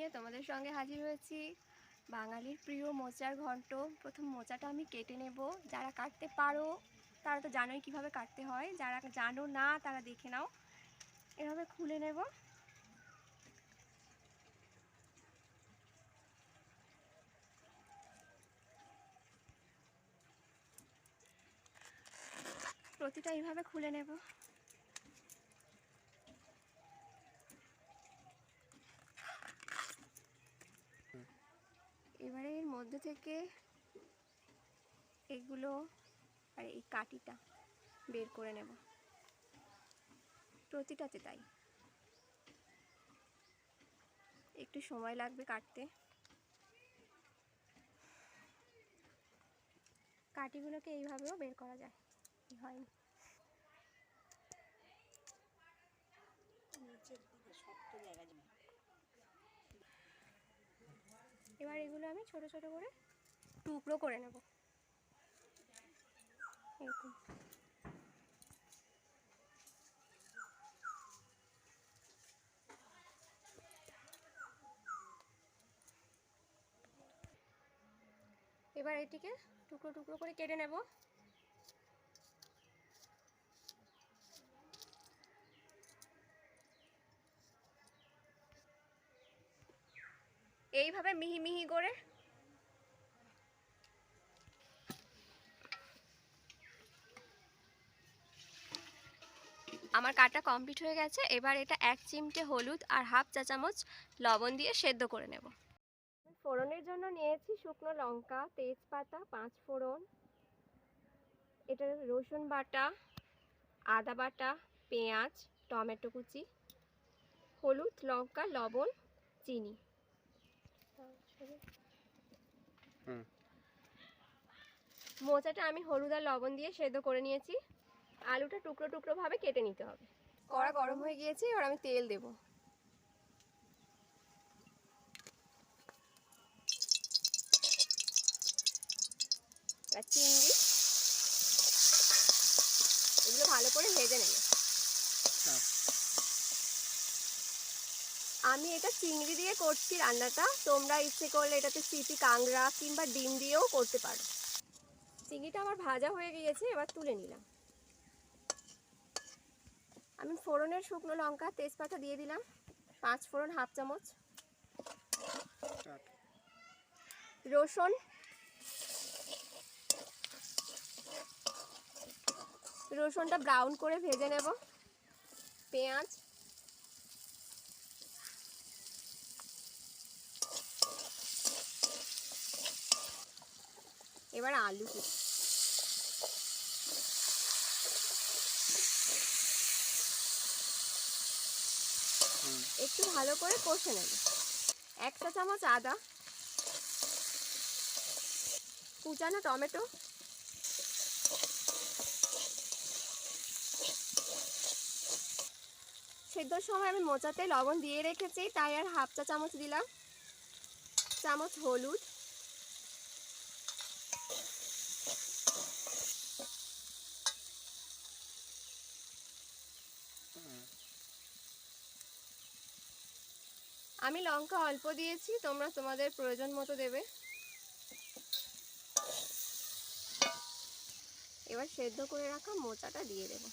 নিয়ে তোমাদের সঙ্গে হাজির হয়েছি। বাঙালির প্রিয় মোচার ঘন্ট। প্রথম মোচাটা আমি কেটে নেব। যারা কাটতে পারো, তারা তো জানোই কীভাবে কাটতে হয়। যারা জানো না, তারা দেখে নাও। এভাবে খুলে নেব। প্রতিটা এইভাবে খুলে নেব। এবারে এর মধ্যে থেকে এগুলো আর এই কাটিটা বের করে নেব। প্রতিটাতে তাই। একটু সময় লাগবে কাটতে। কাটিগুলোকে এইভাবেও বের করা যায়। হয়নি? শক্ত জায়গা এবার এগুলো আমি ছোট ছোট করে টুকরো করে নেব। এরকম এবার এটিকে টুকরো টুকরো করে কেটে নেব। এইভাবে মিহি মিহি করে আমার কাটা কমপ্লিট হয়ে গেছে, এবার এটা এক চিমটে হলুদ আর হাফ চা চামচ লবণ দিয়ে সেদ্ধ করে নেব ফোড়নের জন্য নিয়েছি শুকনো লঙ্কা, তেজপাতা, পাঁচ ফোড়ন, এটা রসুন বাটা, আদা বাটা, পেঁয়াজ, টমেটো কুচি, হলুদ, লঙ্কা, লবণ, চিনি। মোচাটা আমি হলুদ আর লবণ দিয়ে সেদ্ধ করে নিয়েছি। আলুটা টুকরো টুকরো ভাবে কেটে নিতে হবে। কড়া গরম হয়ে গিয়েছে এবার আমি তেল দেব। এবার চিংড়ি। এগুলো ভালো করে ভেজে নেবে। আমি এটা চিংড়ি দিয়ে করছি রান্নাটা। তোমরা ইচ্ছে করলে এটাতে সিপি কাংড়া কিংবা ডিম দিয়েও করতে পারো। চিংড়িটা আমার ভাজা হয়ে গিয়েছে, এবার তুলে নিলাম। আমি ফোড়নের শুকনো লঙ্কা, তেজপাতা দিয়ে দিলাম। পাঁচ ফোড়ন, হাফ চামচ। রসুন। রসুনটা ব্রাউন করে ভেজে নেব। পেঁয়াজ। এবার আলু একটু ভালো করে কষে নেব। এক চা চামচ আদা। কুচানো টমেটো। সেদ্ধর সময় আমি মোচাতে লবণ দিয়ে রেখেছি তাই আর হাফ চা চামচ দিলাম। চামচ হলুদ। আমি লঙ্কা অল্প দিয়েছি, তোমরা তোমাদের প্রয়োজন মতো দেবে। এবার সেদ্ধ করে রাখা মোচাটা দিয়ে দেবো।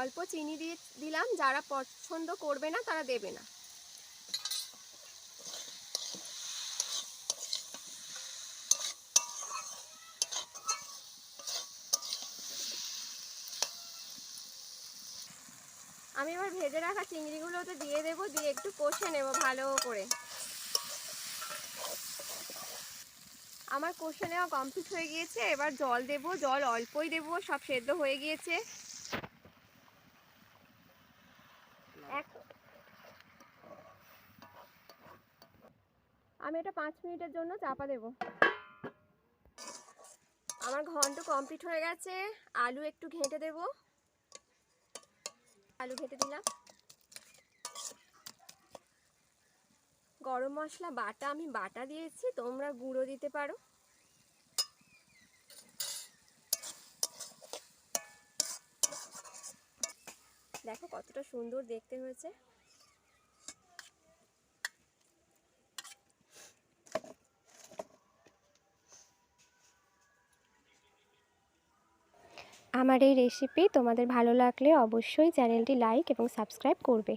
অল্প চিনি দিয়ে দিলাম, যারা পছন্দ করবে না তারা দেবে না। আমি এবার ভেজে রাখা চিংড়িগুলোতে দিয়ে দেবো, দিয়ে একটু কষে নেব ভালো করে। আমার কষে নেওয়া কমপ্লিট হয়ে গিয়েছে, এবার জল দেব, জল অল্পই দেব, সব সেদ্ধ হয়ে গিয়েছে। আমি এটা পাঁচ মিনিটের জন্য চাপা দেব। আমার ঘন্ট কমপ্লিট হয়ে গেছে, আলু একটু ঘেঁটে দেব। আলু ঘেটে দিলাম। গরম মশলা, বাটা, আমি বাটা দিয়েছি, তোমরা গুঁড়ো দিতে পারো। দেখো কতটা সুন্দর দেখতে হয়েছে। আমার এই রেসিপি তোমাদের ভালো লাগলে অবশ্যই চ্যানেলটি লাইক এবং সাবস্ক্রাইব করবে।